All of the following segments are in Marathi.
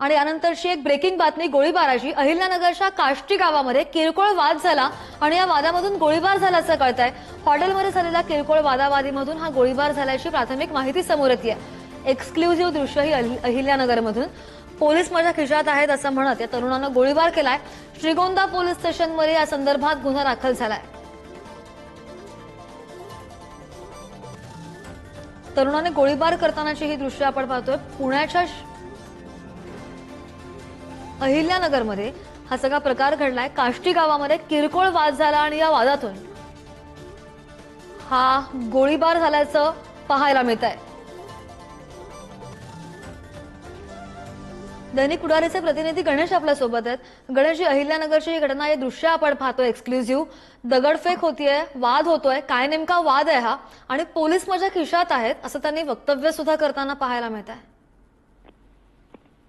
आणि यानंतरची एक ब्रेकिंग बातमी गोळीबाराची. अहिल्यानगरच्या काष्टी गावामध्ये किरकोळ वाद झाला आणि या वादामधून गोळीबार झाल्याचं कळत आहे हॉटेलमध्ये झालेल्या किरकोळ वादावादीमधून हा गोळीबार झाल्याची प्राथमिक माहिती समोर येते एक्सक्लुझिव्ह दृश्य ही अहि- अहिल्यानगरमधून. पोलीस माझ्या खिशात आहेत असं म्हणत या तरुणानं गोळीबार केलाय. श्रीगोंदा पोलीस स्टेशनमध्ये या संदर्भात गुन्हा दाखल झालाय. तरुणाने गोळीबार करतानाची ही दृश्य आपण पाहतोय. पुण्याच्या श- अहिल्यानगरमध्ये हा सगळा प्रकार घडलाय. काष्टी गावामध्ये किरकोळ वाद झाला आणि या वादातून हा गोळीबार झाल्याचं पाहायला मिळत आहे दैनिक पुढारीचे प्रतिनिधी गणेश आपल्यासोबत आहेत. गणेश अहिल्यानगरची ही घटना हे दृश्य आपण पाहतोय एक्सक्लुझिव्ह दगडफेक होतीये वाद होतोय. काय नेमका वाद आहे हा? आणि पोलीस माझ्या खिशात आहेत असं त्यांनी वक्तव्य सुद्धा करताना पाहायला मिळत आहे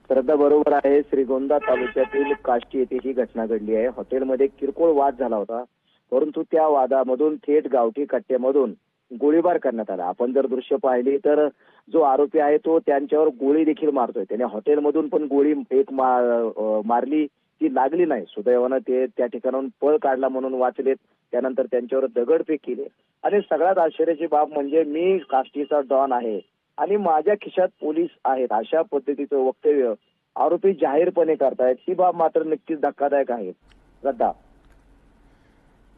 श्रद्धा बरोबर आहे. श्रीगोंदा तालुक्यातील काष्टी येथे ही घटना घडली आहे. हॉटेलमध्ये किरकोळ वाद झाला होता. परंतु त्या वादामधून थेट गावठी कट्ट्यामधून गोळीबार करण्यात आला. आपण जर दृश्य पाहिली तर जो आरोपी आहे तो त्यांच्यावर गोळी देखील मारतोय. त्याने हॉटेलमधून पण गोळी एक मा- मारली ती लागली नाही. सुदैवानं ते त्या ठिकाणाहून पळ काढला म्हणून वाचलेत. त्यानंतर त्यांच्यावर दगडफेक केली. आणि सगळ्यात आश्चर्याची बाब म्हणजे मी काष्टीचा डॉन आहे. आणि माझ्या खिशात पोलीस आहेत. अशा पद्धतीचं वक्तव्य आरोपी जाहीरपणे करतायत. ही बाब मात्र नक्कीच धक्कादायक आहे. श्रद्धा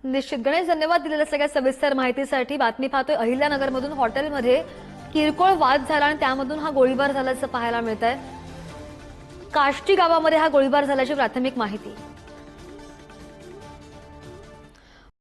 निश्चित. गणेश धन्यवाद दिलेल्या सगळ्या सविस्तर माहितीसाठी. बातमी पाहतोय अहिल्यानगरमधून हॉटेलमध्ये किरकोळ वाद झाला आणि त्यामधून हा गोळीबार झाल्याचं पाहायला मिळत आहे काष्टी गावामध्ये हा गोळीबार झाल्याची प्राथमिक माहिती.